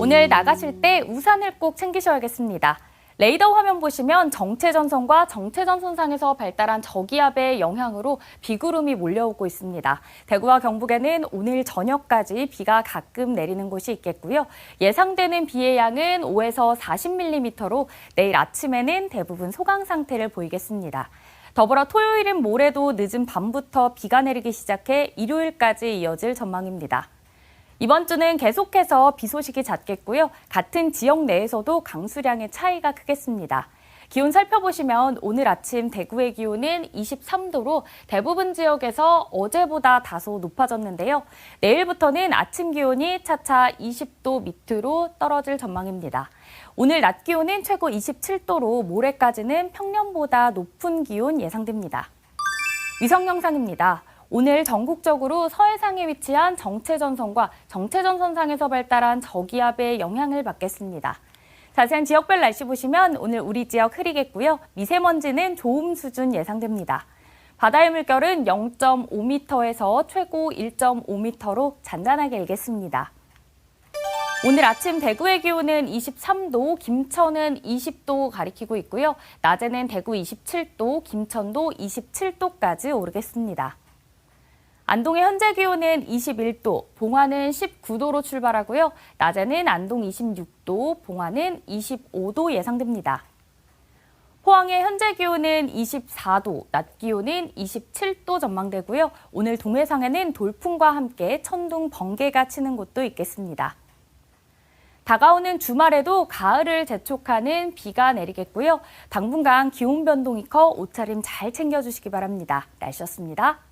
오늘 나가실 때 우산을 꼭 챙기셔야겠습니다. 레이더 화면 보시면 정체전선과 정체전 손상에서 발달한 저기압의 영향으로 비구름이 몰려오고 있습니다. 대구와 경북에는 오늘 저녁까지 비가 가끔 내리는 곳이 있겠고요. 예상되는 비의 양은 5에서 40mm로 내일 아침에는 대부분 소강 상태를 보이겠습니다. 더불어 토요일은 모레도 늦은 밤부터 비가 내리기 시작해 일요일까지 이어질 전망입니다. 이번 주는 계속해서 비 소식이 잦겠고요. 같은 지역 내에서도 강수량의 차이가 크겠습니다. 기온 살펴보시면 오늘 아침 대구의 기온은 23도로 대부분 지역에서 어제보다 다소 높아졌는데요. 내일부터는 아침 기온이 차차 20도 밑으로 떨어질 전망입니다. 오늘 낮 기온은 최고 27도로 모레까지는 평년보다 높은 기온 예상됩니다. 위성 영상입니다. 오늘 전국적으로 서해상에 위치한 정체전선과 정체전선상에서 발달한 저기압의 영향을 받겠습니다. 자세한 지역별 날씨 보시면 오늘 우리 지역 흐리겠고요. 미세먼지는 좋음 수준 예상됩니다. 바다의 물결은 0.5m에서 최고 1.5m로 잔잔하게 일겠습니다. 오늘 아침 대구의 기온은 23도, 김천은 20도 가리키고 있고요. 낮에는 대구 27도, 김천도 27도까지 오르겠습니다. 안동의 현재 기온은 21도, 봉화는 19도로 출발하고요. 낮에는 안동 26도, 봉화는 25도 예상됩니다. 포항의 현재 기온은 24도, 낮 기온은 27도 전망되고요. 오늘 동해상에는 돌풍과 함께 천둥, 번개가 치는 곳도 있겠습니다. 다가오는 주말에도 가을을 재촉하는 비가 내리겠고요. 당분간 기온 변동이 커 옷차림 잘 챙겨주시기 바랍니다. 날씨였습니다.